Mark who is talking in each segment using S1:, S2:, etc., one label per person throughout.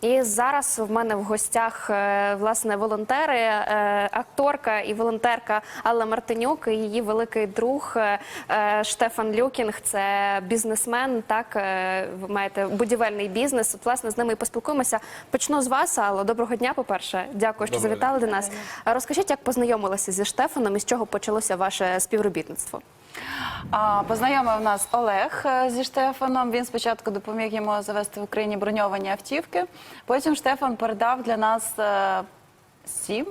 S1: І зараз в мене в гостях е, власне волонтери, е, акторка і волонтерка Алла Мартинюк, і її великий друг е, Штефан Люкінг. Це бізнесмен. Так ви маєте будівельний бізнес. От власне з ними і поспілкуємося. Почну з вас, Алло. Доброго дня. По перше, дякую, що
S2: Доброго
S1: завітали до нас. Розкажіть, як познайомилися зі Штефаном і з чого почалося ваше співробітництво?
S3: А, Познайомив нас Олег е, зі Штефаном. Він спочатку допоміг йому завести в Україні броньовані автівки. Потім Штефан передав для нас е, сім.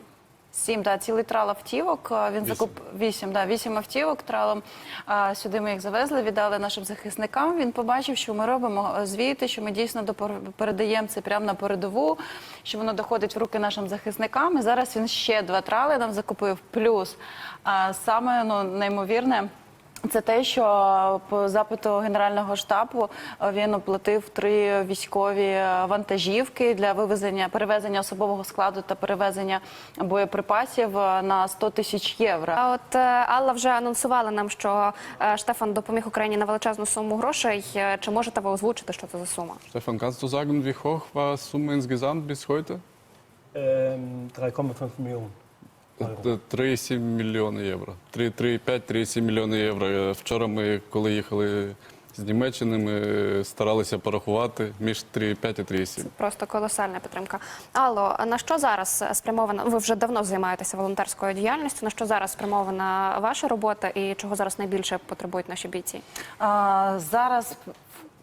S3: Сім, да, цілий трал автівок. Е, Він
S2: Вісім.
S3: закуп вісім, да, вісім автівок тралом. А, сюди ми їх завезли, віддали нашим захисникам. Він побачив, що ми робимо звіти, що ми дійсно допер- передаємо це прямо на передову, що воно доходить в руки нашим захисникам. І зараз він ще два трали нам закупив. Плюс а, саме ну, неймовірне. Це те, що по запиту Генерального штабу е, він оплатив три військові е, вантажівки для вивезення перевезення особового складу та перевезення боєприпасів е, на 100 тисяч євро.
S1: А от Алла вже анонсувала нам, що Штефан допоміг Україні на величезну суму грошей. Чи можете ви озвучити, що це за сума?
S2: Stefan, kannst du sagen, wie hoch war Summe insgesamt bis heute?
S4: Ähm, 3,5 Millionen.
S2: 3,7 мільйони євро. 3,5-3,7 мільйони євро. Е, Вчора ми, коли їхали з Німеччини, ми старалися порахувати між 3,5 і 3,7.
S1: Просто колосальна підтримка. Алло, на що зараз спрямована? Ви вже давно займаєтеся волонтерською діяльністю. На що зараз спрямована ваша робота і чого зараз найбільше потребують наші бійці?
S3: А, зараз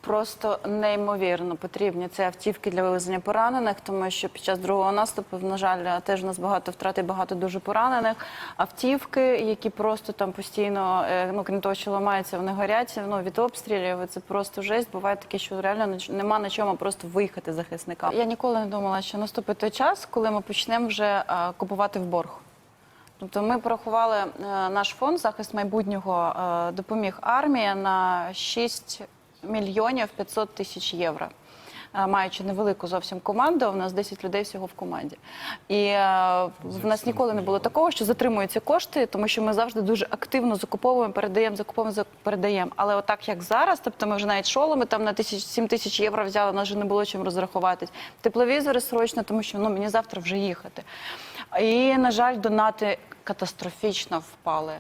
S3: просто неймовірно потрібні це автівки для вивезення поранених, тому що під час другого наступу, на жаль, теж у нас багато втрат і багато дуже поранених. Автівки, які просто там постійно, е, ну крім того, що ламаються, вони горять ну, від обстрілів. Це просто жесть. Буває таке, що реально нема на чому просто виїхати захисникам. Я ніколи не думала, що наступить той час, коли ми почнемо вже е, купувати в борг. Тобто ми порахували е, наш фонд захист майбутнього допоміг армії на 6 мільйонів 500 тисяч євро. Е, Маючи невелику зовсім команду, у нас 10 людей всього в команді. І е, в нас ніколи не було такого, що затримуються кошти, тому що ми завжди дуже активно закуповуємо, передаємо, закуповуємо, передаємо. Але отак як зараз, тобто ми вже навіть шоломи там на тисяч 7 тисяч євро взяли, у нас вже не було чим розрахуватись. Тепловізори срочно, тому що ну мені завтра вже їхати. І на жаль, донати катастрофічно впали.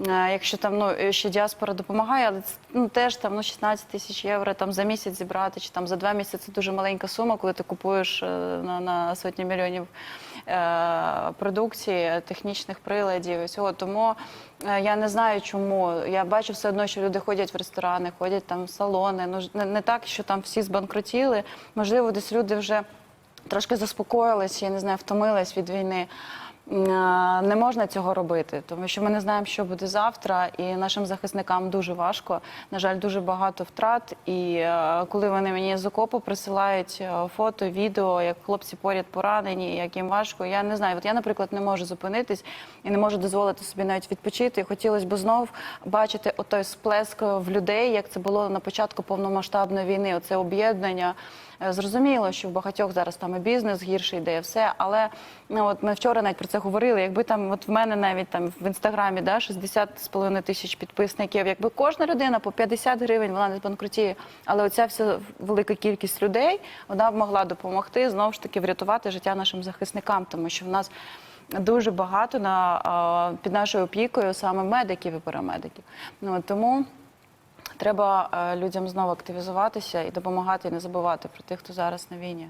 S3: Е, Якщо там ну ще діаспора допомагає, але це ну теж там ну 16 тисяч євро там за місяць зібрати, чи там за два місяці дуже маленька сума, коли ти купуєш е, на, на сотні мільйонів е, продукції, технічних приладів і всього. Тому е, я не знаю, чому. Я бачу все одно, що люди ходять в ресторани, ходять там в салони. Ну не, не так, що там всі збанкрутіли. Можливо, десь люди вже трошки заспокоїлись, я не знаю, втомились від війни. А, Не можна цього робити, тому що ми не знаємо, що буде завтра, і нашим захисникам дуже важко. На жаль, дуже багато втрат. І е, коли вони мені з окопу присилають е, фото, відео, як хлопці поряд поранені, як їм важко. Я не знаю. От я, наприклад, не можу зупинитись і не можу дозволити собі навіть відпочити. Хотілося б знов бачити отой сплеск в людей, як це було на початку повномасштабної війни. Оце об'єднання. Е, Зрозуміло, що в багатьох зараз там і бізнес гірше йде, і все. Але ну от ми вчора навіть про говорили. Якби там, от в мене навіть там в інстаграмі да, 60,5 тисяч підписників. Якби кожна людина по 50 гривень вона не збанкрутіє. Але оця вся велика кількість людей вона б могла допомогти знову ж таки врятувати життя нашим захисникам, тому що в нас. Дуже багато на під нашою опікою саме медиків і парамедиків. Ну тому треба е, людям знову активізуватися і допомагати, і не забувати про тих, хто зараз на війні.